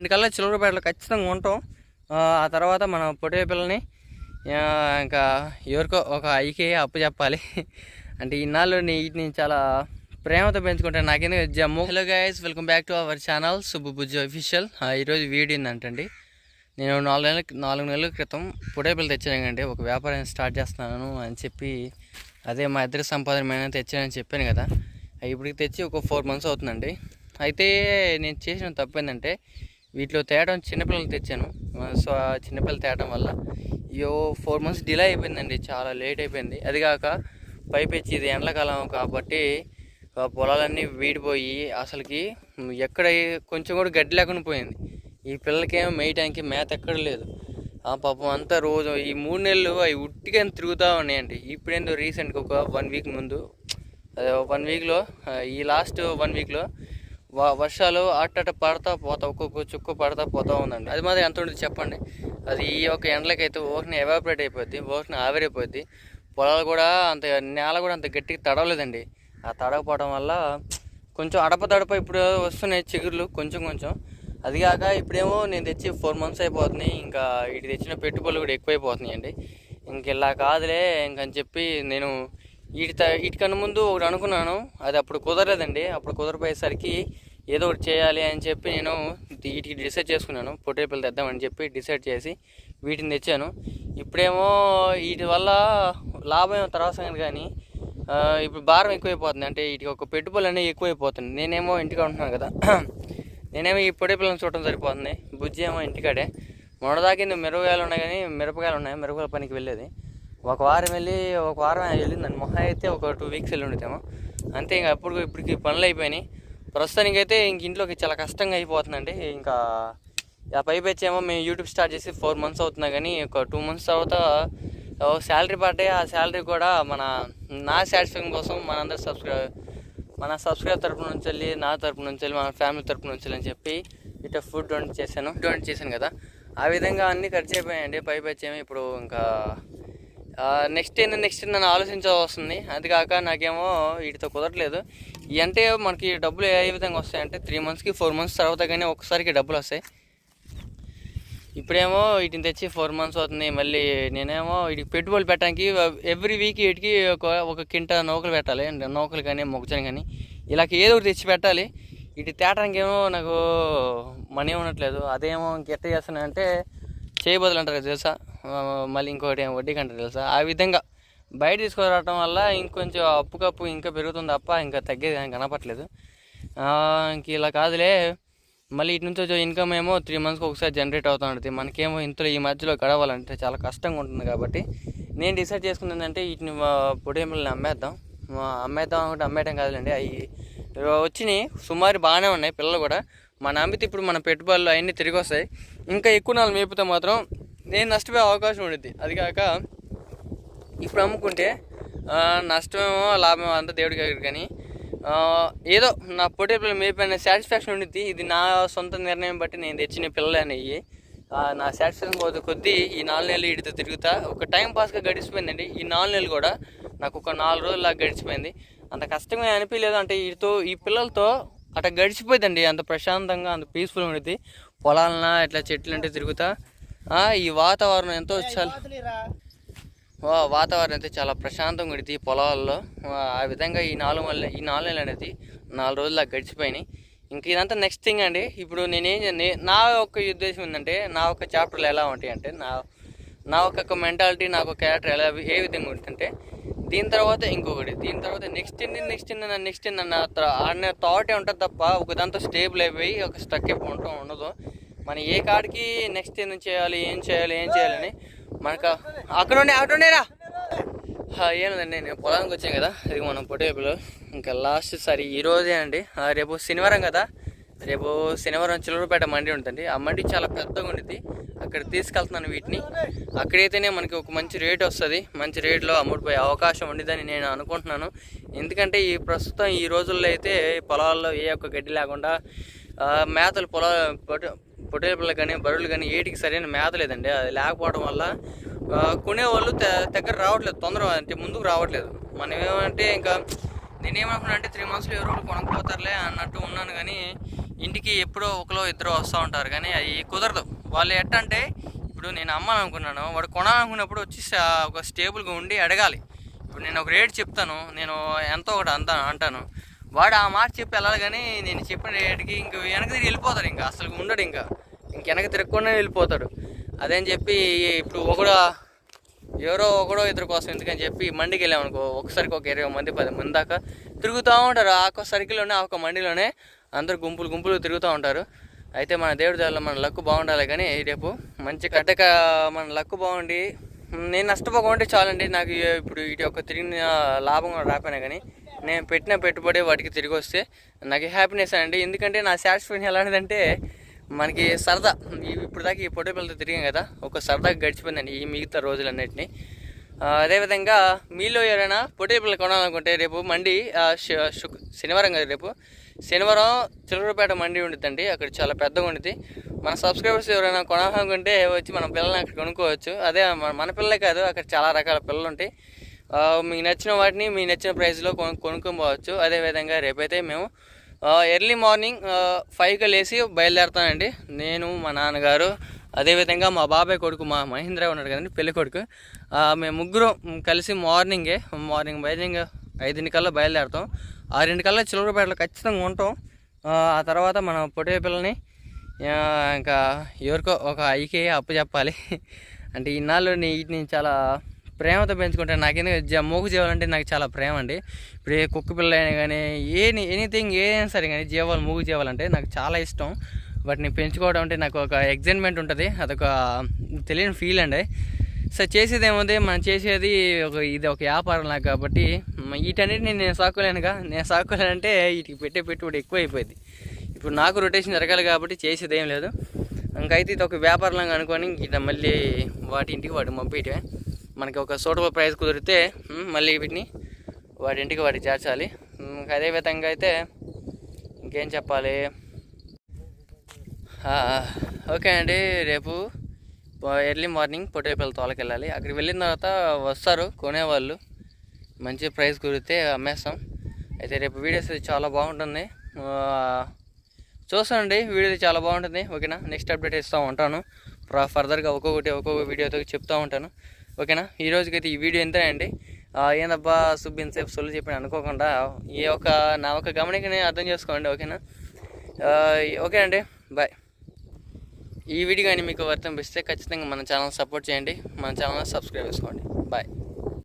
రెండు కల్లా చిల్లరపేటలో ఖచ్చితంగా ఉంటాం. ఆ తర్వాత మన పొట్టే పిల్లని ఇంకా ఎవరికో ఒక ఐకే అప్పు చెప్పాలి. అంటే ఇన్నాళ్ళు వీటిని చాలా ప్రేమతో పెంచుకుంటాను. నాకెందుకు Jammu? Hello guys welcome back to our channel Subbu official ఈరోజు వీడియో ఏంటంటండి నేను నాలుగు నెలల నాలుగు నెలల క్రితం పొటేపిల్ తెచ్చానండి ఒక వ్యాపారం స్టార్ట్ చేస్తున్నాను అని చెప్పి అదే మా ఇద్దరి సంపాదనమైన తెచ్చానని చెప్పాను కదా. ఇప్పటికి తెచ్చి ఒక ఫోర్ మంత్స్ అవుతుందండి. అయితే నేను చేసిన తప్పు ఏంటంటే వీటిలో తేయడం చిన్నపిల్లలు తెచ్చాను. సో ఆ చిన్నపిల్లలు తేయడం వల్ల అయ్యో ఫోర్ మంత్స్ డిలే అయిపోయిందండి. చాలా లేట్ అయిపోయింది. అది కాక పైపెచ్చి ఇది ఎండాకాలం కాబట్టి పొలాలన్నీ వీడిపోయి అసలుకి ఎక్కడ కొంచెం కూడా గడ్డి లేకుండా పోయింది. ఈ పిల్లలకేమో మేయటానికి మేత ఎక్కడ లేదు. ఆ పాపం అంతా రోజు ఈ మూడు నెలలు అవి ఉట్టిగా తిరుగుతూ ఉన్నాయండి. ఇప్పుడేందో రీసెంట్గా ఒక వన్ వీక్ ముందు అదే వన్ వీక్లో ఈ లాస్ట్ వన్ వీక్లో వర్షాలు అట్టట పడతా పోతా ఒక్కొక్క చుక్క పడతా పోతా ఉందండి. అది మాత్రం ఎంత ఉంటుంది చెప్పండి. అది ఈ యొక్క ఎండలకైతే ఓకని ఎవాపరేట్ అయిపోద్ది ఓకని ఆవిరైపోద్ది. పొలాలు కూడా అంత నేల కూడా అంత గట్టిగా తడవలేదండి. ఆ తడవకపోవడం వల్ల కొంచెం అడప తడప ఇప్పుడు వస్తున్నాయి చిగుర్లు కొంచెం కొంచెం. అది కాక ఇప్పుడేమో నేను తెచ్చి ఫోర్ మంత్స్ అయిపోతున్నాయి ఇంకా ఇటు తెచ్చిన పెట్టుబడులు కూడా ఎక్కువైపోతున్నాయి అండి ఇంక ఇలా కాదులే ఇంకని చెప్పి నేను వీటి త వీటికన్నా ముందు ఒకటి అనుకున్నాను. అది అప్పుడు కుదరలేదండి. అప్పుడు కుదరపోయేసరికి ఏదో ఒకటి చేయాలి అని చెప్పి నేను వీటికి డిసైడ్ చేసుకున్నాను. పొట్టేపల్లి తెద్దామని చెప్పి డిసైడ్ చేసి వీటిని తెచ్చాను. ఇప్పుడేమో వీటి వల్ల లాభం ఏమో తర్వాత కానీ ఇప్పుడు భారం ఎక్కువైపోతుంది. అంటే వీటికి ఒక పెట్టుబడులు అనేవి ఎక్కువైపోతుంది నేనేమో ఇంటికి ఉంటున్నాను కదా. నేనేమో ఈ పొడి చూడటం సరిపోతుంది. బుజ్జి ఏమో ఇంటికాడే. మొన్నదాకింది మిరపకాయలు ఉన్నాయి కానీ మిరపకాయలు ఉన్నాయి. మిరపకాయల పనికి వెళ్ళేది. ఒక వారం వెళ్ళి ఒక వారం వెళ్ళిందండి మొహం అయితే ఒక టూ వీక్స్ వెళ్ళి ఉండేదేమో అంతే ఇంకా అప్పుడు ఇప్పటికి పనులు అయిపోయినాయి. ప్రస్తుతానికైతే ఇంక ఇంట్లోకి చాలా కష్టంగా అయిపోతుందండి. ఇంకా ఆ పై వచ్చేమో మేము యూట్యూబ్ స్టార్ట్ చేసి ఫోర్ మంత్స్ అవుతున్నా కానీ ఒక టూ మంత్స్ తర్వాత శాలరీ పడ్డాయి. ఆ శాలరీ కూడా మన నా సాటిస్ఫాక్షన్ కోసం మనందరి సబ్స్క్రైబ్ మన సబ్స్క్రైబ్ తరపు నుంచి వెళ్ళి నా తరపు నుంచి వెళ్ళి మన ఫ్యామిలీ తరపు నుంచి వెళ్ళి అని చెప్పి ఇట్లా ఫుడ్ డొనేట్ చేశాను. డొనేట్ చేశాను కదా. ఆ విధంగా అన్నీ ఖర్చు అయిపోయాయండి. పై వచ్చేమో ఇప్పుడు ఇంకా నెక్స్ట్ ఏంటంటే నెక్స్ట్ నన్ను ఆలోచించాల్సి వస్తుంది అది కాక నాకేమో వీటితో కుదరట్లేదు. అంటే మనకి డబ్బులు ఏ విధంగా వస్తాయంటే త్రీ మంత్స్కి ఫోర్ మంత్స్ తర్వాత కానీ ఒకసారికి డబ్బులు వస్తాయి. ఇప్పుడేమో వీటిని తెచ్చి ఫోర్ మంత్స్ అవుతుంది మళ్ళీ నేనేమో వీటికి పెట్టుబడులు పెట్టడానికి ఎవ్రీ వీక్ వీటికి ఒక ఒక కింట నౌకలు పెట్టాలి. నౌకలు కానీ మొక్కజొన్న కానీ ఇలాగ ఏదో ఒకటి తెచ్చి పెట్టాలి. ఇటు తేటానికి ఏమో నాకు మనీ ఉండట్లేదు. అదేమో ఇంకెట్ట చేస్తానంటే చేయబదులు అంటారు తెలుసా? మళ్ళీ ఇంకోటి ఏమో కంటే తెలుసా? ఆ విధంగా బయట తీసుకురావటం వల్ల ఇంకొంచెం అప్పు కప్పు ఇంకా పెరుగుతుంది తప్ప ఇంకా తగ్గేది కానీ కనపట్లేదు ఇంక ఇలా కాదులే. మళ్ళీ ఇటు నుంచి వచ్చే ఇన్కమ్ ఏమో త్రీ మంత్స్కి ఒకసారి జనరేట్ అవుతూ ఉంటుంది. మనకేమో ఇంతలో ఈ మధ్యలో గడవాలంటే చాలా కష్టంగా ఉంటుంది కాబట్టి నేను డిసైడ్ చేసుకుంది ఏంటంటే వీటిని పొడిమిల్ని అమ్మేద్దాం. అమ్మేద్దాం అనుకుంటే అమ్మేయడం కాదులేండి. అవి వచ్చినాయి. సుమారు బాగానే ఉన్నాయి పిల్లలు కూడా. మన అమ్మితే ఇప్పుడు మన పెట్టుబడులు అవన్నీ తిరిగి వస్తాయి. ఇంకా ఎక్కువ నాలుగు మేపితే మాత్రం నేను నష్టపోయే అవకాశం ఉంటుంది అది కాక ఇప్పుడు అమ్ముకుంటే నష్టమేమో లాభమేమో అంతా దేవుడికి దగ్గర కానీ ఏదో నా పొట్టే పిల్లలు మేపైన సాటిస్ఫాక్షన్ ఉండిద్ది. ఇది నా సొంత నిర్ణయం బట్టి నేను తెచ్చిన పిల్లలు అనేవి నా సాటిస్ఫాక్షన్ పోతే కొద్దీ ఈ నాలుగు నెలలు వీటితో తిరుగుతా ఒక టైం పాస్గా గడిచిపోయిందండి. ఈ నాలుగు నెలలు కూడా నాకు ఒక నాలుగు రోజులు గడిచిపోయింది. అంత కష్టంగా అనిపించలేదు అంటే వీటితో ఈ పిల్లలతో అట్లా గడిచిపోయిందండి అంత ప్రశాంతంగా అంత పీస్ఫుల్ ఉండిద్ది. పొలాలన్నా ఇట్లా చెట్లు అంటే తిరుగుతా ఈ వాతావరణం ఎంతో చాలా వాతావరణం అయితే చాలా ప్రశాంతంగా ఉంటుంది ఈ పొలాల్లో. ఆ, విధంగా ఈ నాలుగు వల్ల ఈ నాలుగు నెలలు అనేది నాలుగు రోజులు గడిచిపోయినాయి. ఇంక ఇదంతా నెక్స్ట్ థింగ్ అండి. ఇప్పుడు నేనేం నే- నా యొక్క ఉద్దేశం ఏంటంటే నా యొక్క చాప్టర్లు ఎలా ఉంటాయి అంటే నా నా ఒక మెంటాలిటీ నాకు క్యారెక్టర్ ఎలా ఏ విధంగా ఉంటుందంటే దీని తర్వాత ఇంకొకటి దీని తర్వాత నెక్స్ట్ ఏంటి నెక్స్ట్ ఏంటి నెక్స్ట్ ఏంటి అన్న అనే థాటే ఉంటుంది తప్ప ఒక దాంతో స్టేబుల్ అయిపోయి ఒక స్టక్ అయిపోయి ఉండటం ఉండదు. మనం ఏ కాడికి నెక్స్ట్ ఏం చేయాలి ఏం చేయాలి ఏం చేయాలని మనకు అక్కడ ఉండే అక్కడ ఉండేరా ఏమదండి నేను పొలానికి వచ్చాను కదా ఇది మనం పొట్టేపులో ఇంకా లాస్ట్ సారి ఈరోజే అండి రేపు శనివారం కదా రేపు శనివారం చిలూరుపేట మండి ఉంటుంది ఆ మండి చాలా పెద్దగా ఉంటుంది అక్కడ తీసుకెళ్తున్నాను వీటిని. అక్కడైతేనే మనకి ఒక మంచి రేట్ వస్తుంది. మంచి రేట్లో అమ్ముడిపోయే అవకాశం ఉండిద్దని నేను అనుకుంటున్నాను. ఎందుకంటే ఈ ప్రస్తుతం ఈ రోజుల్లో అయితే పొలాల్లో ఏ ఒక్క గడ్డి లేకుండా మేతలు పొలా పొట కానీ బరువులు కానీ ఏటికి సరైన మేత లేదండి. అది లేకపోవడం వల్ల కొనేవాళ్ళు దగ్గర రావట్లేదు తొందర అంటే ముందుకు రావట్లేదు. మనం ఏమంటే ఇంకా నేనేమనుకున్నా అంటే త్రీ మంత్స్లో ఎవరో కొనకపోతారులే అన్నట్టు ఉన్నాను కానీ ఇంటికి ఎప్పుడో ఒకలో ఇద్దరు వస్తూ ఉంటారు కానీ అది కుదరదు. వాళ్ళు ఎట్టంటే ఇప్పుడు నేను అమ్మాలి అనుకున్నాను వాడు కొనాలనుకున్నప్పుడు వచ్చి ఒక స్టేబుల్గా ఉండి అడగాలి. ఇప్పుడు నేను ఒక రేట్ చెప్తాను నేను ఎంతో ఒకటి అంతా అంటాను. వాడు ఆ మాట చెప్పి వెళ్ళాలి కానీ నేను చెప్పిన రేటుకి ఇంక వెనక తిరిగి వెళ్ళిపోతాడు ఇంకా. అసలు ఉండడు ఇంకా. ఇంక వెనక తిరగకుండా వెళ్ళిపోతాడు. అదేని చెప్పి ఇప్పుడు ఒకడు ఎవరో ఒకడో ఇద్దరు కోసం ఎందుకని చెప్పి మండికి వెళ్ళామనుకో ఒకసారికి ఒక ఇరవై మంది పది మంది దాకా తిరుగుతూ ఉంటారు. ఆ ఒక్క సర్కిల్లోనే ఆ ఒక్క మండిలోనే అందరు గుంపులు గుంపులు తిరుగుతూ ఉంటారు. అయితే మన దేవుడి దారిలో మన లక్కు బాగుండాలి కానీ రేపు మంచి కట్టక మన లక్కు బాగుండి నేను నష్టపోకుండా చాలండి. నాకు ఇప్పుడు ఇటు యొక్క తిరిగిన లాభం కూడా కానీ నేను పెట్టిన పెట్టుబడి వాటికి తిరిగి వస్తే నాకు హ్యాపీనెస్ అండి. ఎందుకంటే నా సాటిస్ఫాక్షన్ ఎలాంటిదంటే మనకి సరదా. ఇప్పుడు దాకా ఈ పొట్టే పిల్లలతో తిరిగాం కదా ఒక సరదాగా గడిచిపోయిందండి ఈ మిగతా రోజులన్నింటినీ. అదేవిధంగా మీలో ఎవరైనా పొట్టే పిల్లలు కొనాలనుకుంటే రేపు మండి ఆ, శనివారం కదా రేపు. శనివారం చిల్లరపేట మండి ఉండిద్దండి అక్కడ చాలా పెద్దగా ఉండిద్ది. మన సబ్స్క్రైబర్స్ ఎవరైనా కొనాలనుకుంటే వచ్చి మన పిల్లల్ని అక్కడ కొనుక్కోవచ్చు. అదే మన మన పిల్లలే కాదు అక్కడ చాలా రకాల పిల్లలు ఉంటాయి మీకు నచ్చిన వాటిని మీ నచ్చిన ప్రైస్లో కొను కొనుక్కోవచ్చు. అదేవిధంగా రేపైతే మేము ఎర్లీ మార్నింగ్ ఫైవ్కి లేచి బయలుదేరుతానండి. నేను మా నాన్నగారు అదేవిధంగా మా బాబాయ్ కొడుకు మా మహేంద్ర ఉన్నాడు కదండి పెళ్ళి కొడుకు. మేము ముగ్గురం కలిసి మార్నింగే మార్నింగ్ బయలుదేరి ఐదింటికల్లా బయలుదేరుతాం. ఆరింటికల్లా చిలువరపేటలో ఖచ్చితంగా ఉంటాం. ఆ తర్వాత మన పొట్టే పిల్లని ఇంకా ఎవరికో ఒక ఐకే అప్పు చెప్పాలి. అంటే ఇన్నాళ్ళు నీ నేను చాలా ప్రేమతో పెంచుకుంటే నాకు జ మూగు జీవాలంటే నాకు చాలా ప్రేమ అండి. ఇప్పుడు ఏ కుక్క పిల్ల అయినా కానీ ఏ ఎనీథింగ్ ఏదైనా సరే కానీ జీవాలు మూగు జీవాలంటే నాకు చాలా ఇష్టం. వాటిని పెంచుకోవడం అంటే నాకు ఒక ఎగ్జైట్మెంట్ ఉంటుంది. అదొక తెలియని ఫీల్ అండి. సో చేసేది ఏముంది మనం చేసేది ఒక ఇది ఒక వ్యాపారం లాగా కాబట్టి వీటన్నిటిని నేను సాకులేనుగా. నేను సాకులేనంటే వీటికి పెట్టే పెట్టుబడి ఎక్కువ అయిపోయింది ఇప్పుడు నాకు రొటేషన్ జరగాలి కాబట్టి చేసేది ఏం లేదు. ఇంకైతే ఇది ఒక వ్యాపారంలాగా అనుకొని ఇట్లా మళ్ళీ వాటి ఇంటికి వాటిని పంపించే మనకి ఒక సూటబుల్ ప్రైస్ కుదిరితే మళ్ళీ వీటిని వాటి ఇంటికి వాటికి చేర్చాలి. అదేవిధంగా అదే విధంగా అయితే ఇంకేం చెప్పాలి? ఓకే అండి రేపు ఎర్లీ మార్నింగ్ పొట్టేపల్లి తోలకి వెళ్ళాలి. అక్కడికి వెళ్ళిన తర్వాత వస్తారు కొనేవాళ్ళు. మంచి ప్రైస్ కుదిరితే అమ్మేస్తాం. అయితే రేపు వీడియోస్ చాలా బాగుంటుంది. చూస్తానండి వీడియో చాలా బాగుంటుంది. ఓకేనా? నెక్స్ట్ అప్డేట్ ఇస్తూ ఉంటాను. ప్ర- ఫర్దర్గా ఒక్కొక్కటి ఒక్కొక్క వీడియోతో చెప్తూ ఉంటాను. ఓకేనా? ఈ రోజుకైతే ఈ వీడియో ఇంతే అండి. ఏందబ్బా సుబ్బిన్ సేపు సొల్లు చెప్పిన అనుకోకుండా ఈ ఒక నా ఒక గమనికనే అర్థం చేసుకోండి ఓకేనా? ఓకే అండి బాయ్. ఈ వీడియో కానీ మీకు వర్తింపిస్తే ఖచ్చితంగా మన ఛానల్ సపోర్ట్ చేయండి మన ఛానల్ సబ్స్క్రైబ్ చేసుకోండి బాయ్.